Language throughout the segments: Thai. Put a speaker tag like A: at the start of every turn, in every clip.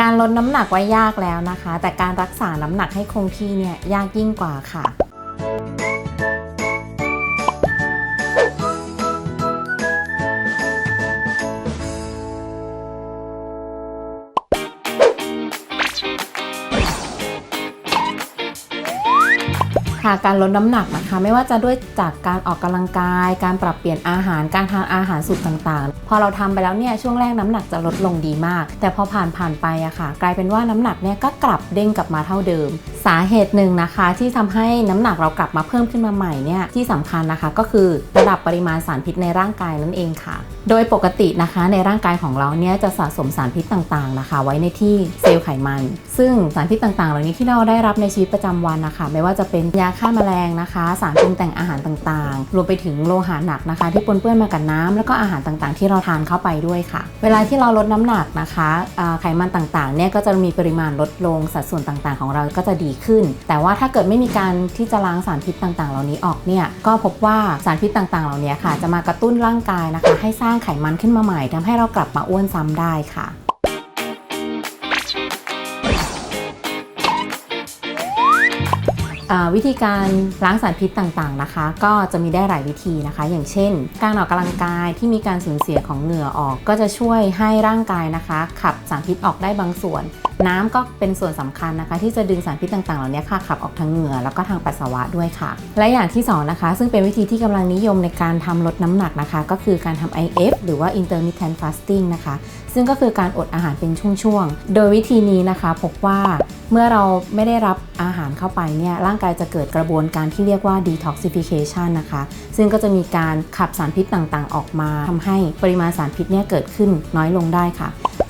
A: การลดน้ำหนักว่ายากแล้วนะคะ แต่การรักษาน้ำหนักให้คงที่เนี่ยยากยิ่งกว่าค่ะค่ะการลดน้ำหนักนะคะไม่ว่าจะด้วยจากการออกกำลังกาย การปรับเปลี่ยนอาหารการทานอาหารสูตรต่างๆ พอเราทำไปแล้วเนี่ยช่วงแรกน้ำหนักจะลดลงดีมาก แต่พอผ่านผ่านไปอะค่ะ กลายเป็นว่าน้ำหนักเนี่ยก็กลับเด้งกลับมาเท่าเดิม สาเหตุหนึ่งนะคะที่ทำให้น้ำหนักเรากลับมาเพิ่มขึ้นมาใหม่เนี่ยที่สำคัญนะคะก็คือระดับปริมาณสารพิษในร่างกายนั่นเองค่ะ โดยปกตินะคะในร่างกายของเราเนี่ยจะสะสมสารพิษต่างๆนะคะ ไว้ในที่เซลล์ไขมัน ซึ่งสารพิษต่างๆ เหล่านี้ที่เราได้รับในชีวิตประจำวันนะคะ ไม่ว่าจะเป็นยาฆ่าแมลงนะคะสารปรุงแต่งอาหารต่างๆ รวมไปถึงโลหะหนักนะคะ ที่ปนเปื้อนมากับน้ำแล้วก็อาหารต่างๆ ที่เราทานเข้าไปด้วยค่ะ เวลาที่เราลดน้ำหนักนะคะไขมันต่างๆเนี่ยก็จะมีปริมาณลดลงสัดส่วนต่างๆ ของเราก็จะดีขึ้น แต่ว่าถ้าเกิดไม่มีการที่จะล้างสารพิษต่างๆ เหล่านี้ออกเนี่ยก็พบว่าสารพิษต่างๆ เหล่านี้ค่ะ จะมากระตุ้นร่างกายนะคะ ให้สร้างไขมันขึ้นมาใหม่ทำให้เรากลับมาอ้วนซ้ำได้ค่ะ วิธีการล้างสารพิษต่างๆนะคะ ก็จะมีได้หลายวิธีนะคะ อย่างเช่น การออกกำลังกายที่มีการสูญเสียของเหงื่อออก ก็จะช่วยให้ร่างกายนะคะ ขับสารพิษออกได้บางส่วน น้ำก็เป็นส่วนสำคัญนะคะ ที่จะดึงสารพิษต่างๆ เหล่านี้ค่ะขับออกทางเหงื่อแล้วก็ทางปัสสาวะด้วยค่ะ และอย่างที่สองนะคะซึ่งเป็นวิธีที่กำลังนิยมในการทำลดน้ำหนักนะคะ ก็คือการทำ IF หรือว่า intermittent fasting นะคะ ซึ่งก็คือการอดอาหารเป็นช่วงๆ โดยวิธีนี้นะคะพบว่าเมื่อเราไม่ได้รับอาหารเข้าไปเนี่ยร่างกายจะเกิดกระบวนการที่เรียกว่า detoxification นะคะ ซึ่งก็จะมีการขับสารพิษต่างๆ ออกมาทำให้ปริมาณสารพิษเนี่ยเกิดขึ้นน้อยลงได้ค่ะ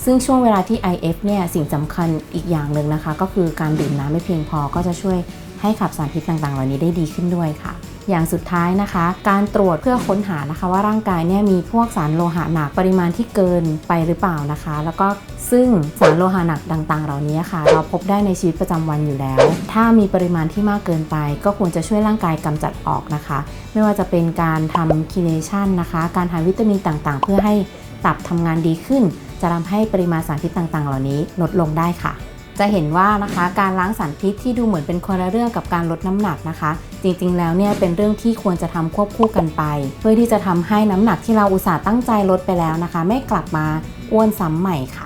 A: ซึ่งช่วงเวลาที่ IF เนี่ยสิ่งสำคัญอีกอย่างหนึ่งนะคะ ก็คือการดื่มน้ำไม่เพียงพอก็จะช่วยให้ขับสารพิษต่างๆ เหล่านี้ได้ดีขึ้นด้วยค่ะ อย่างสุดท้ายนะคะ การตรวจเพื่อค้นหานะคะว่าร่างกายเนี่ยมีพวกสารโลหะหนักปริมาณที่เกินไปหรือเปล่านะคะ แล้วก็ซึ่งสารโลหะหนักต่าง ๆ เหล่านี้ค่ะ เราพบได้ในชีวิตประจำวันอยู่แล้ว ถ้ามีปริมาณที่มากเกินไป ก็ควรจะช่วยร่างกายกำจัดออกนะคะ ไม่ว่าจะเป็นการทำคีเนชันนะคะ การทานวิตามินต่างๆ เพื่อให้ตับทำงานดีขึ้น จะทำให้ปริมาณสารพิษต่างๆ เหล่านี้ลดลงได้ค่ะ จะเห็นว่านะคะการล้างสารพิษที่ดูเหมือนเป็นคนละเรื่องกับการลดน้ำหนักนะคะ จริงๆ แล้วเนี่ยเป็นเรื่องที่ควรจะทำควบคู่กันไป เพื่อที่จะทำให้น้ำหนักที่เราอุตส่าห์ตั้งใจลดไปแล้วนะคะ ไม่กลับมาอ้วนซ้ำใหม่ค่ะ